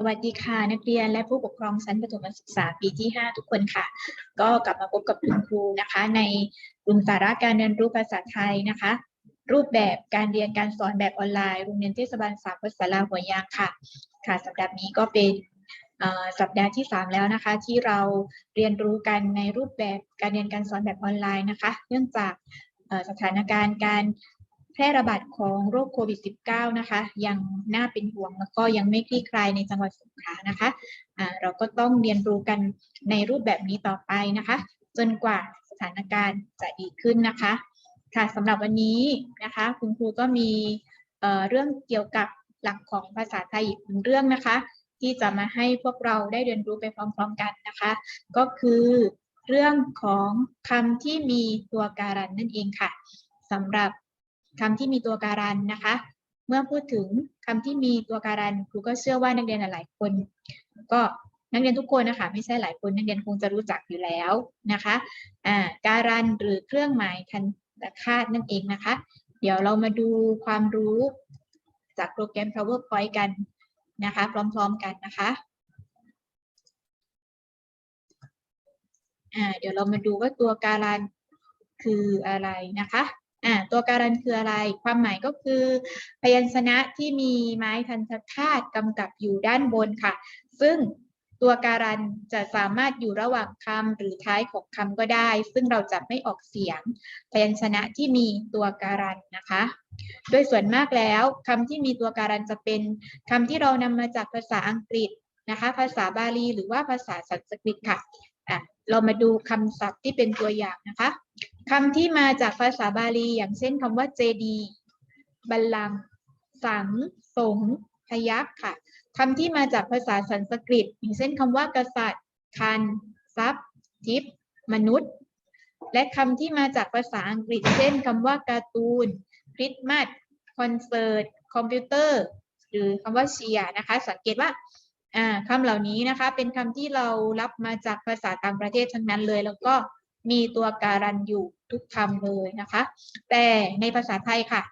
สวัสดีค่ะ นักเรียนและผู้ปกครองชั้นประถมศึกษาปีที่ 5 ทุกคนค่ะ ก็กลับมาพบกับคุณครูนะคะ ในกลุ่มสาระการเรียนรู้ภาษาไทยนะคะ รูปแบบการเรียนการสอนแบบออนไลน์โรงเรียนเทศบาลสามภาษาลาหัวยางค่ะ ค่ะสัปดาห์นี้ก็เป็นสัปดาห์ที่ 3 แล้วนะคะ ที่เราเรียนรู้กันในรูปแบบการเรียนการสอนแบบออนไลน์นะคะ เนื่องจากสถานการณ์การ พร่ระบาดของโรคโควิด -19 นะคะ ยังน่าเป็นห่วงแล้วก็ยังไม่คลี่คลายในจังหวัดสงขลานะคะอ่าเราก็ต้องเรียนรู้กันในรูปแบบนี้ต่อไปนะคะ จนกว่าสถานการณ์จะดีขึ้นนะคะ ค่ะสำหรับวันนี้นะคะ คุณครูก็มีเเรื่องเกี่ยวกับหลักของภาษาไทยอีกหนึ่งเรื่องนะคะ ที่จะมาให้พวกเราได้เรียนรู้ไปพร้อมๆกันนะคะ ก็คือเรื่องของคำที่มีตัวการันนั่นเองค่ะสำหรับ คำที่มีตัวการันนะคะ เมื่อพูดถึงคำที่มีตัวการันครูก็เชื่อว่านักเรียนหลายคน ก็นักเรียนทุกคนนะคะไม่ใช่หลายคนนักเรียนคงจะรู้จักอยู่แล้วนะคะอ่าการันหรือเครื่องหมายทันตคาตนั่นเองนะคะ เดี๋ยวเรามาดูความรู้จากโปรแกรม PowerPoint กันนะคะ พร้อมๆกันนะคะอ่าเดี๋ยวเรามาดูว่าตัวการันคืออะไรนะคะ อ่าตัวการันคืออะไร ความหมายก็คือ พยัญชนะที่มีไม้ทันตคาตกำกับอยู่ด้านบนค่ะ ซึ่งตัวการันจะสามารถอยู่ระหว่างคำหรือท้ายของคำก็ได้ ซึ่งเราจะไม่ออกเสียง พยัญชนะที่มีตัวการันนะคะ โดยส่วนมากแล้วคำที่มีตัวการันจะเป็นคำที่เรานำมาจากภาษาอังกฤษนะคะ ภาษาบาลีหรือว่าภาษาสันสกฤตค่ะ อะเรามาดูคำศัพท์ที่เป็นตัวอย่างนะคะคำที่มาจากภาษาบาลีอย่างเช่นคำว่าเจดีบัลลังก์สัง สงพยัคค่ะคำที่มาจากภาษาสันสกฤต อย่างเช่นคำว่ากษัตริย์ คันทรัพย์ทิพย์มนุษย์ และคำที่มาจากภาษาอังกฤษ เช่นคำว่าการ์ตูนคริสต์มาสคอนเสิร์ต คอมพิวเตอร์ หรือคำว่าเชียร์นะคะ สังเกตว่า คำเหล่านี้นะคะเป็นคำที่เรารับมาจากภาษาต่างประเทศทั้งนั้นเลย แล้วก็มีตัวการันอยู่ทุกคำเลยนะคะ แต่ในภาษาไทยค่ะ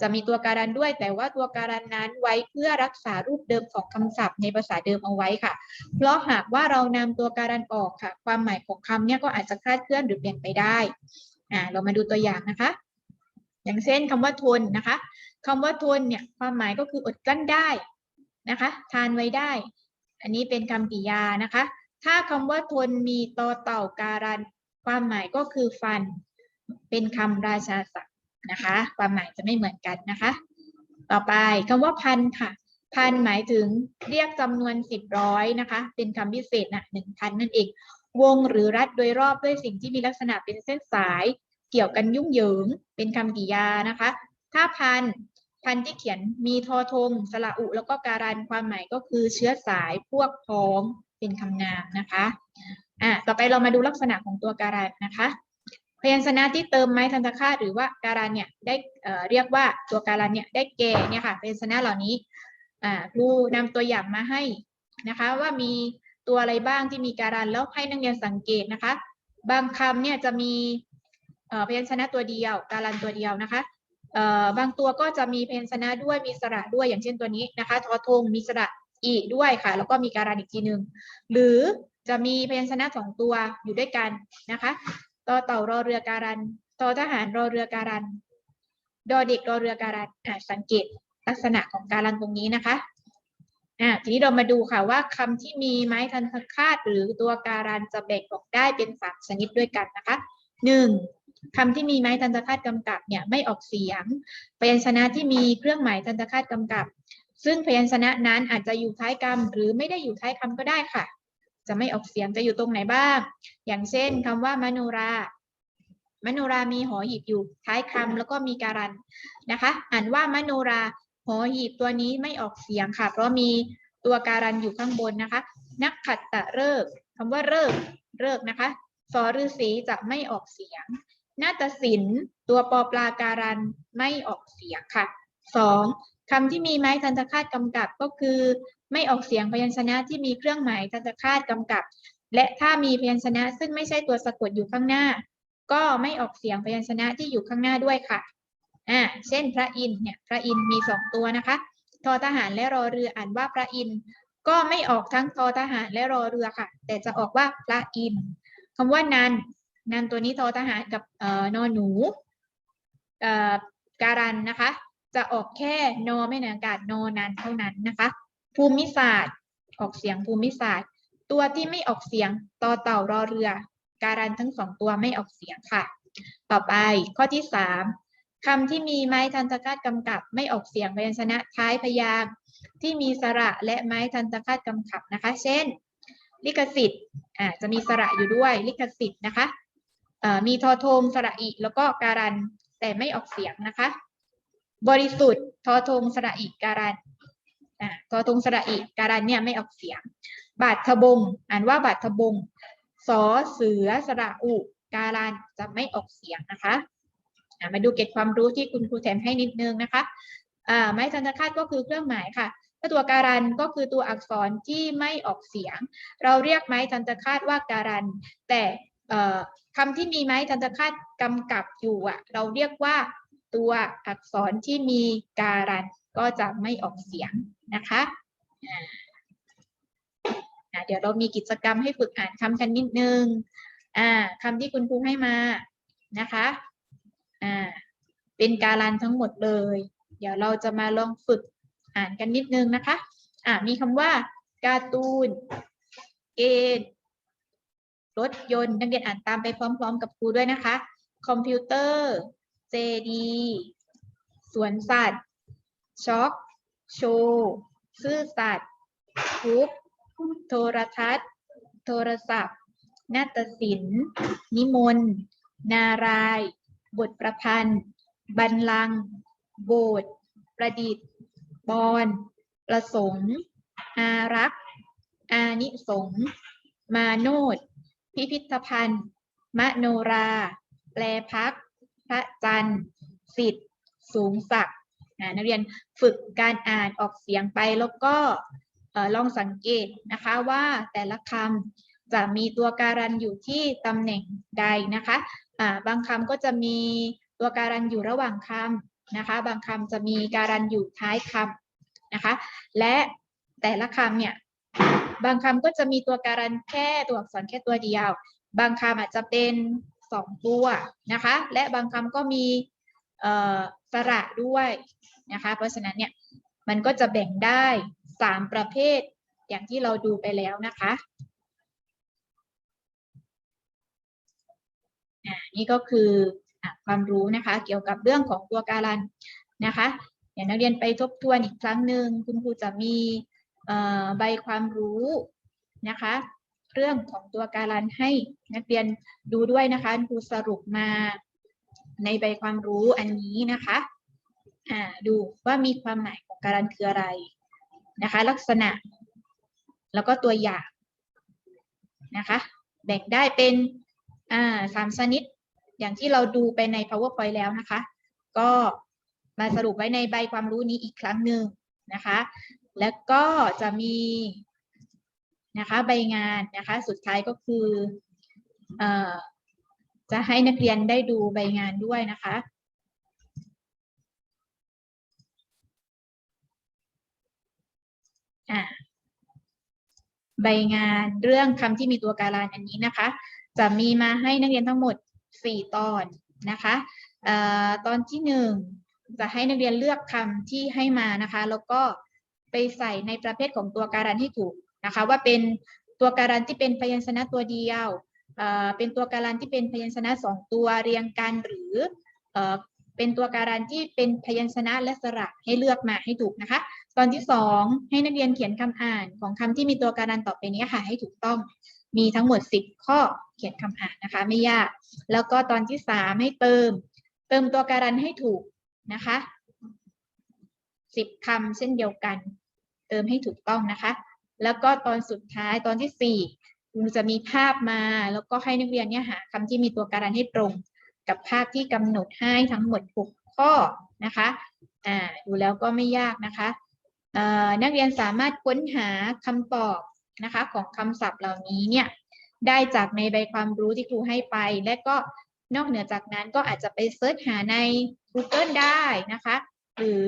จะมีตัวการันด้วย แต่ว่าตัวการันนั้นไว้เพื่อรักษารูปเดิมของคำศัพท์ในภาษาเดิมเอาไว้ค่ะ เพราะหากว่าเรานำตัวการันออกค่ะ ความหมายของคำเนี่ยก็อาจจะคลาดเคลื่อนหรือเปลี่ยนไปได้อ่าเรามาดูตัวอย่างนะคะ อย่างเช่นคำว่าทนนะคะคำว่าทนเนี่ยความหมายก็คืออดกลั้นได้นะคะ ทานไว้ได้ อันนี้เป็นคำกริยานะคะ ถ้าคำว่าทนมีตอเต่าการัน ความหมายก็คือฟัน เป็นคำราชาศัพท์นะคะ ความหมายจะไม่เหมือนกันนะคะ ต่อไปคำว่าพันค่ะ พันหมายถึงเรียกจำนวนสิบร้อยนะคะ เป็นคำพิเศษนะหนึ่งพันนั่นเอง วงหรือรัดโดยรอบด้วยสิ่งที่มีลักษณะเป็นเส้นสาย เกี่ยวกันยุ่งเหยิง เป็นคำกริยานะคะ ถ้าพัน พันที่เขียนมีทอทงสระอุ แล้วก็การันความหมายก็คือเชื้อสายพวกพ้องเป็นคำนามนะคะอะต่อไปเรามาดูลักษณะของตัวการันนะคะพยัญชนะที่เติมไม้ทันตคาตหรือว่าการันเนี่ยได้เอ่อเรียกว่าตัวการันเนี่ยได้แก่เนี่ยค่ะพยัญชนะเหล่านี้อ่าครูนำตัวอย่างมาให้นะคะว่ามีตัวอะไรบ้างที่มีการันแล้วให้นักเรียนสังเกตนะคะ บางคำเนี่ยจะมีเอ่อพยัญชนะตัวเดียว การันตัวเดียวนะคะ บางตัวก็จะมีเพยัญชนะด้วยมีสระด้วยอย่างเช่นตัวนี้นะคะทอทงมีสระอีด้วยค่ะ แล้วก็มีการันอีกทีหนึ่งหรือจะมีพยัญชนะสองตัวอยู่ด้วยกันนะคะต่อเต่ารอเรือการันต่อทหารรอเรือการันดอเด็กรอเรือการันอะสังเกตลักษณะของการันตรงนี้นะคะอะทีนี้เรามาดูค่ะว่าคำที่มีไม้ทันคาตหรือตัวการันจะแบ่งออกได้เป็นสามชนิดด้วยกันนะคะหนึ่ง คำที่มีไม้ทันตคาตกำกับเนี่ยไม่ออกเสียง พยัญชนะที่มีเครื่องหมายทันตคาตกำกับ ซึ่งพยัญชนะนั้นอาจจะอยู่ท้ายคำหรือไม่ได้อยู่ท้ายคำก็ได้ค่ะ จะไม่ออกเสียงจะอยู่ตรงไหนบ้าง อย่างเช่นคำว่ามโนรามโนรามีหอหีบอยู่ท้ายคำแล้วก็มีการันนะคะ อ่านว่ามโนราหอหีบตัวนี้ไม่ออกเสียงค่ะ เพราะมีตัวการันอยู่ข้างบนนะคะ นักขัดตะเริกคำว่าเริกเริกนะคะสอฤาษีจะไม่ออกเสียง นาฏศิลป์ตัวปอปลาการันไม่ออกเสียงค่ะสองคำที่มีไม้ทันตคาตกำกับก็คือ ไม่ออกเสียงพยัญชนะที่มีเครื่องหมายทันตคาตกำกับ และถ้ามีพยัญชนะซึ่งไม่ใช่ตัวสะกดอยู่ข้างหน้า ก็ไม่ออกเสียงพยัญชนะที่อยู่ข้างหน้าด้วยค่ะอ่าเช่น พระอินเนี่ยพระอินมีสองตัวนะคะทอทหารและรอเรืออ่านว่าพระอินก็ไม่ออกทั้งทอทหารและรอเรือค่ะ แต่จะออกว่าพระอินทร์คำว่านัน นันตัวนี้ทอทหารกับเอ่อนอหนูการันนะคะ จะออกแค่นอไม่นอากาศนอนันเท่านั้นนะคะ ภูมิศาสตร์ออกเสียงภูมิศาสตร์ ตัวที่ไม่ออกเสียงต่อเต่ารอเรือ การันทั้งสองตัวไม่ออกเสียงค่ะ ต่อไปข้อที่สามคำที่มีไม้ทันตคาตกำกับไม่ออกเสียงพยัญชนะท้ายพยางค์ที่มีสระและไม้ทันตคาตกำกับนะคะ เช่น ลิขสิทธิ์อ่าจะมีสระอยู่ด้วยลิขสิทธิ์นะคะ มีทอทงสระอีแล้วก็การันแต่ไม่ออกเสียงนะคะ บริสุทธิ์ทอทงสระอีการันทอทงสระอีการันเนี่ยไม่ออกเสียง บาททบง อ่านว่าบาททบงสอเสือสระอุ การันจะไม่ออกเสียงนะคะมาดูเกร็ดความรู้ที่คุณครูแถมให้นิดนึงนะคะไม้ทันตคาตก็คือเครื่องหมายค่ะถ้าตัวการันก็คือตัวอักษรที่ไม่ออกเสียง เราเรียกไม้ทันตคาตว่าการัน แต่ คำที่มีไม้ทันตคาตกำกับอยู่อะ เราเรียกว่าตัวอักษรที่มีการันก็จะไม่ออกเสียงนะคะเดี๋ยวเรามีกิจกรรมให้ฝึกอ่านคำกันนิดนึงคำที่คุณครูให้มานะคะเป็นการันทั้งหมดเลย เดี๋ยวเราจะมาลองฝึกอ่านกันนิดนึงนะคะ มีคำว่าการ์ตูน เกณฑ์ รถยนต์ นักเรียนอ่านตามไปพร้อม ๆ กับครูด้วยนะคะ คอมพิวเตอร์ เจดี สวนสัตว์ ช็อก โชว์ซื่อสัตย์ทุกโทรทัศน์ โทรศัพท์ นาฏศิลป์ นิมนต์ นาราย บทประพันธ์บัลลัง โบสถ์ ประดิษฐ์ บอน ประสงค์ อารักษ์ อานิสงมาโนด พิพิธภัณฑ์ มโนรา แปลพัก พระจันทร์สิทธิ์ สูงศักดิ์นักเรียนฝึกการอ่านออกเสียงไปแล้วก็ลองสังเกตนะคะว่าแต่ละคำจะมีตัวการันอยู่ที่ตำแหน่งใดนะคะอ่าบางคำก็จะมีตัวการันอยู่ระหว่างคำนะคะ บางคำจะมีการันอยู่ท้ายคำนะคะ และแต่ละคำเนี่ย บางคำก็จะมีตัวการันแค่ตัวอักษรแค่ตัวเดียว บางคำอาจจะเป็นสองตัวนะคะ และบางคำก็มีสระด้วยนะคะ เพราะฉะนั้นเนี่ยมันก็จะแบ่งได้สามประเภทอย่างที่เราดูไปแล้วนะคะอ่านี่ก็คืออความรู้นะคะ เกี่ยวกับเรื่องของตัวการันนะคะเดี๋ยวนักเรียนไปทบทวนอีกครั้งหนึ่งคุณครูจะมี ใบความรู้นะคะ เรื่องของตัวการันให้นักเรียนดูด้วยนะคะครูสรุปมาในใบความรู้อันนี้นะคะอ่าดูว่ามีความหมายของการันคืออะไรนะคะ ลักษณะ แล้วก็ตัวอย่างนะคะ แบ่งได้เป็นอ่าสามชนิดอย่างที่เราดูไปใน powerpoint แล้วนะคะ ก็มาสรุปไว้ในใบความรู้นี้อีกครั้งหนึ่งนะคะ แล้วก็จะมีนะคะใบงานนะคะ สุดท้ายก็คืออจะให้นักเรียนได้ดูใบงานด้วยนะคะอ่าใบงานเรื่องคำที่มีตัวการันอันนี้นะคะ จะมีมาให้นักเรียนทั้งหมด 4 ตอนนะคะอตอนที่ 1 จะให้นักเรียนเลือกคำที่ให้มานะคะ แล้วก็ ไปใส่ในประเภทของตัวการันให้ถูกนะคะว่าเป็นตัวการันที่เป็นพยัญชนะตัวเดียวเอ่อเป็นตัวการันที่เป็นพยัญชนะสองตัวเรียงกันหรือเอ่อเป็นตัวการันที่เป็นพยัญชนะและสระให้เลือกมาให้ถูกนะคะ ตอนที่สองให้นักเรียนเขียนคำอ่านของคำที่มีตัวการันต่อไปนี้ค่ะให้ถูกต้องมีทั้งหมด 10 ข้อเขียนคำอ่านนะคะ ไม่ยาก แล้วก็ตอนที่สามให้เติม เติมตัวการันให้ถูกนะคะ 10คำเช่นเดียวกัน เติมให้ถูกต้องนะคะ แล้วก็ตอนสุดท้ายตอนที่สี่คุณจะมีภาพมา แล้วก็ให้นักเรียนเนี่ยหาคำที่มีตัวการันให้ตรง กับภาพที่กำหนดให้ทั้งหมด 6 ข้อนะคะอ่าดูแล้วก็ไม่ยากนะคะเอ่อนักเรียนสามารถค้นหาคำตอบนะคะของคำศัพท์เหล่านี้เนี่ยได้จากในใบความรู้ที่ครูให้ไป และก็นอกเหนือจากนั้นก็อาจจะไปเซิร์ชหาใน Google ได้นะคะ หรือ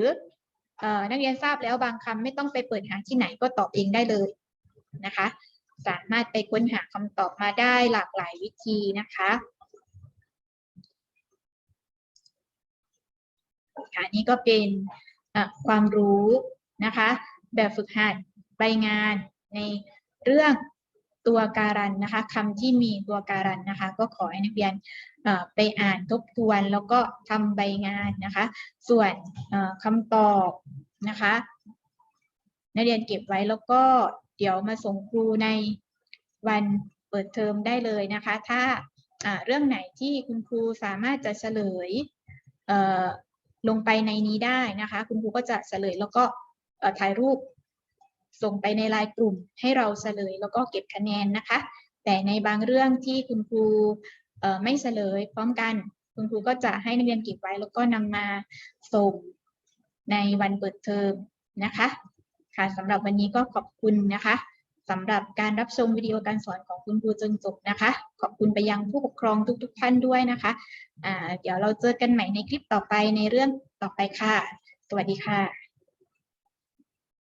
นักเรียนทราบแล้วบางคำไม่ต้องไปเปิดหาที่ไหนก็ตอบเองได้เลยนะคะ สามารถไปค้นหาคำตอบมาได้หลากหลายวิธีนะคะค่ะนี่ก็เป็นความรู้นะคะ แบบฝึกหัดใบงานในเรื่อง ตัวการันนะคะคำที่มีตัวการันนะคะ ก็ขอให้นักเรียนไปอ่านทบทวนแล้วก็ทำใบงานนะคะ ส่วนคำตอบนะคะ นักเรียนเก็บไว้แล้วก็เดี๋ยวมาส่งครูในวันเปิดเทอมได้เลยนะคะ ถ้าเรื่องไหนที่คุณครูสามารถจะเฉลยลงไปในนี้ได้นะคะ คุณครูก็จะเฉลยแล้วก็ถ่ายรูป ส่งไปในไลน์กลุ่มให้เราเฉลยแล้วก็เก็บคะแนนนะคะ แต่ในบางเรื่องที่คุณครูไม่เฉลยพร้อมกัน คุณครูก็จะให้นักเรียนเก็บไว้ แล้วก็นำมาส่งในวันเปิดเทอมนะคะ ค่ะสำหรับวันนี้ก็ขอบคุณนะคะสำหรับการรับชมวิดีโอการสอนของคุณครูจนจบนะคะ ขอบคุณไปยังผู้ปกครองทุกๆท่านด้วยนะคะอ่าเดี๋ยวเราเจอกันใหม่ในคลิปต่อไปในเรื่องต่อไปค่ะ สวัสดีค่ะ